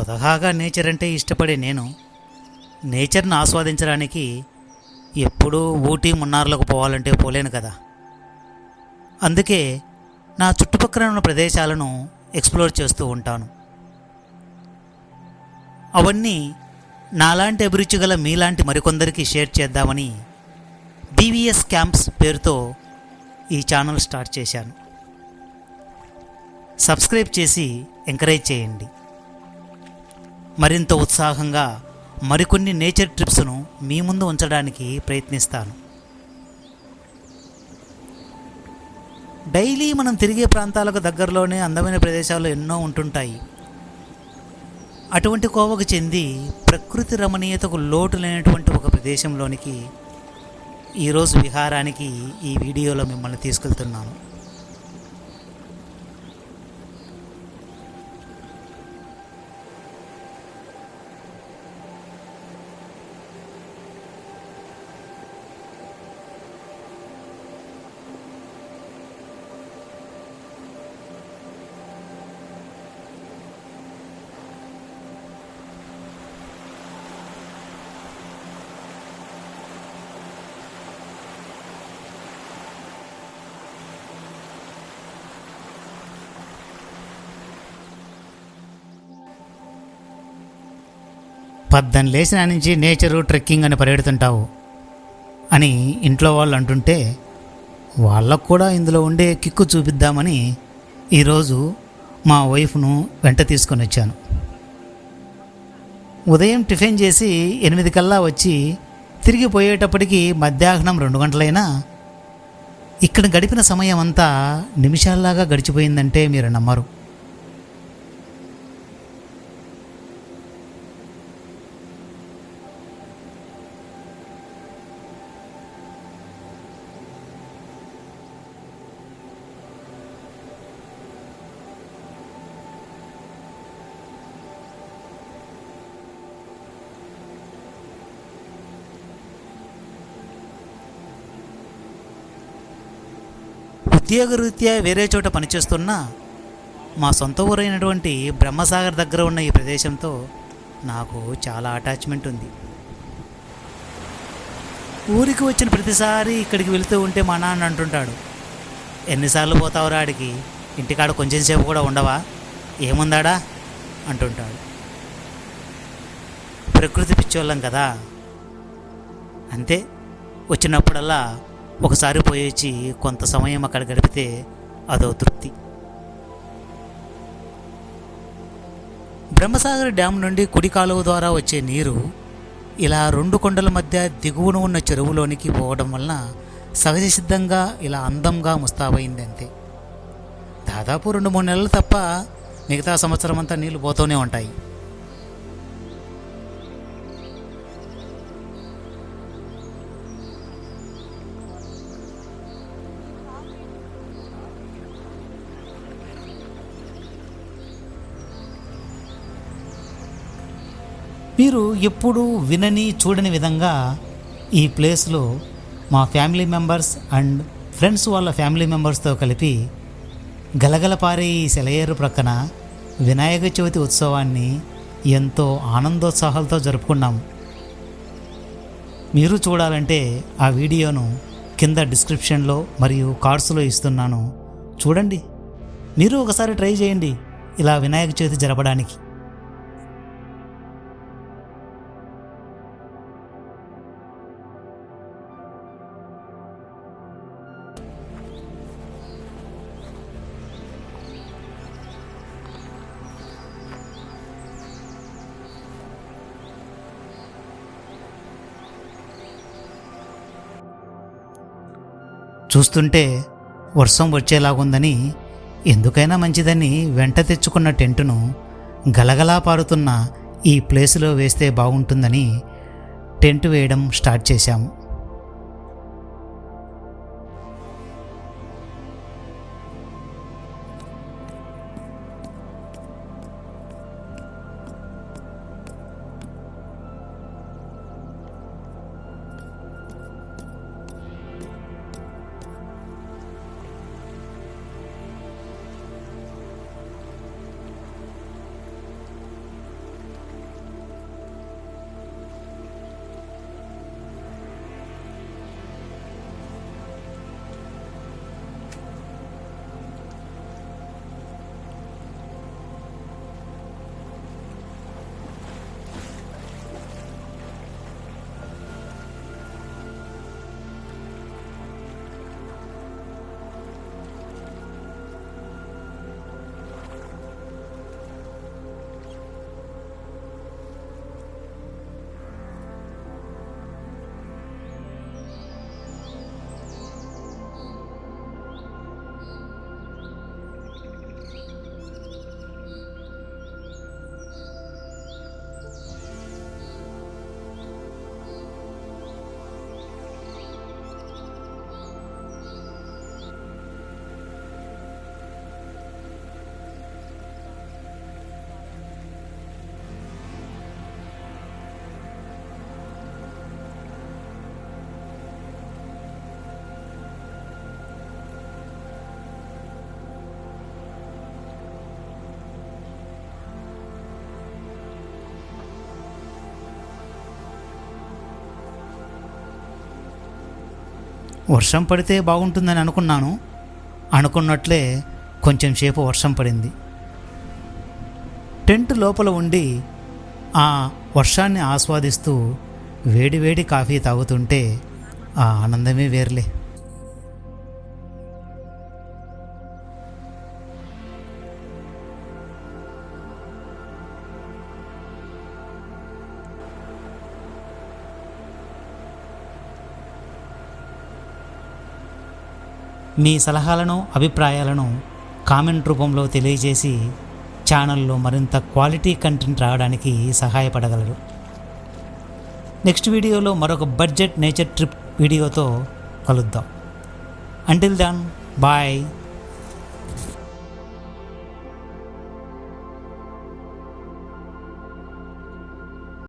స్వతహాగా నేచర్ అంటే ఇష్టపడే నేను నేచర్ను ఆస్వాదించడానికి ఎప్పుడూ ఊటీ మున్నార్లకు పోవాలంటే పోలేను కదా. అందుకే నా చుట్టుపక్కల ఉన్న ప్రదేశాలను ఎక్స్ప్లోర్ చేస్తూ ఉంటాను. అవన్నీ నాలాంటి అభిరుచి గల మీలాంటి మరికొందరికి షేర్ చేద్దామని డివిఎస్ క్యాంప్స్ పేరుతో ఈ ఛానల్ స్టార్ట్ చేశాను. సబ్స్క్రైబ్ చేసి ఎంకరేజ్ చేయండి. మరింత ఉత్సాహంగా మరికొన్ని నేచర్ ట్రిప్స్ను మీ ముందు ఉంచడానికి ప్రయత్నిస్తాను. డైలీ మనం తిరిగే ప్రాంతాలకు దగ్గరలోనే అందమైన ప్రదేశాలు ఎన్నో ఉంటుంటాయి. అటువంటి కోవకు చెంది ప్రకృతి రమణీయతకు లోటు లేనటువంటి ఒక ప్రదేశంలోనికి ఈరోజు విహారానికి ఈ వీడియోలో మిమ్మల్ని తీసుకెళ్తున్నాను. పద్దెని లేచిన నుంచి నేచరు ట్రెక్కింగ్ అని పరిగెడుతుంటావు అని ఇంట్లో వాళ్ళు అంటుంటే వాళ్ళకు కూడా ఇందులో ఉండే కిక్కు చూపిద్దామని ఈరోజు మా వైఫ్ను వెంట తీసుకొని వచ్చాను. ఉదయం టిఫిన్ చేసి ఎనిమిది కల్లా వచ్చి తిరిగి పోయేటప్పటికి మధ్యాహ్నం రెండు గంటలైనా ఇక్కడ గడిపిన సమయం అంతా నిమిషాల్లాగా గడిచిపోయిందంటే మీరు నమ్మరు. ఉద్యోగరీత్యా వేరే చోట పనిచేస్తున్నా మా సొంత ఊరైనటువంటి బ్రహ్మసాగర్ దగ్గర ఉన్న ఈ ప్రదేశంతో నాకు చాలా అటాచ్మెంట్ ఉంది. ఊరికి వచ్చిన ప్రతిసారి ఇక్కడికి వెళుతూ ఉంటే మా నాన్న అంటుంటాడు ఎన్నిసార్లు పోతావురా ఆడికి ఇంటికాడ కొంచెం సేపు కూడా ఉండవా? ఏముందాడా? అంటుంటాడు. ప్రకృతి పిచ్చోళ్ళం కదా. అంతే వచ్చినప్పుడల్లా ఒకసారి పోయొచ్చి కొంత సమయం అక్కడ గడిపితే అదో తృప్తి. బ్రహ్మసాగర్ డ్యామ్ నుండి కుడి కాలువ ద్వారా వచ్చే నీరు ఇలా రెండు కొండల మధ్య దిగువన ఉన్న చెరువులోనికి పోవడం వలన సహజ సిద్ధంగా ఇలా అందంగా ముస్తాబైంది అంతే దాదాపు రెండు మూడు నెలలు తప్ప మిగతా సంవత్సరం అంతా నీళ్ళు పోతూనే ఉంటాయి. మీరు ఎప్పుడూ వినని చూడని విధంగా ఈ ప్లేస్లో మా ఫ్యామిలీ మెంబర్స్ అండ్ ఫ్రెండ్స్ వాళ్ళ ఫ్యామిలీ మెంబర్స్తో కలిపి గలగలపారే ఈ సెలయేరు ప్రక్కన వినాయక చవితి ఉత్సవాన్ని ఎంతో ఆనందోత్సాహాలతో జరుపుకున్నాం. మీరు చూడాలంటే ఆ వీడియోను కింద డిస్క్రిప్షన్లో మరియు కార్డ్స్లో ఇస్తున్నాను. చూడండి. మీరు ఒకసారి ట్రై చేయండి ఇలా వినాయక చవితి జరపడానికి. చూస్తుంటే వర్షం వచ్చేలాగుందని ఎందుకైనా మంచిదని వెంట తెచ్చుకున్న టెంటును గలగలా పారుతున్న ఈ ప్లేసులో వేస్తే బాగుంటుందని టెంట్ వేయడం స్టార్ట్ చేశాము. వర్షం పడితే బాగుంటుందని అనుకున్నాను. అనుకున్నట్లే కొంచెం సేపు వర్షం పడింది. టెంట్ లోపల ఉండి ఆ వర్షాన్ని ఆస్వాదిస్తూ వేడివేడి కాఫీ తాగుతుంటే ఆ ఆనందమే వేర్లే. మీ సలహాలను అభిప్రాయాలను కామెంట్ రూపంలో తెలియజేసి ఛానల్లో మరింత క్వాలిటీ కంటెంట్ రావడానికి సహాయపడగలరు. నెక్స్ట్ వీడియోలో మరొక బడ్జెట్ నేచర్ ట్రిప్ వీడియోతో కలుద్దాం. అంటిల్ దాన్ బాయ్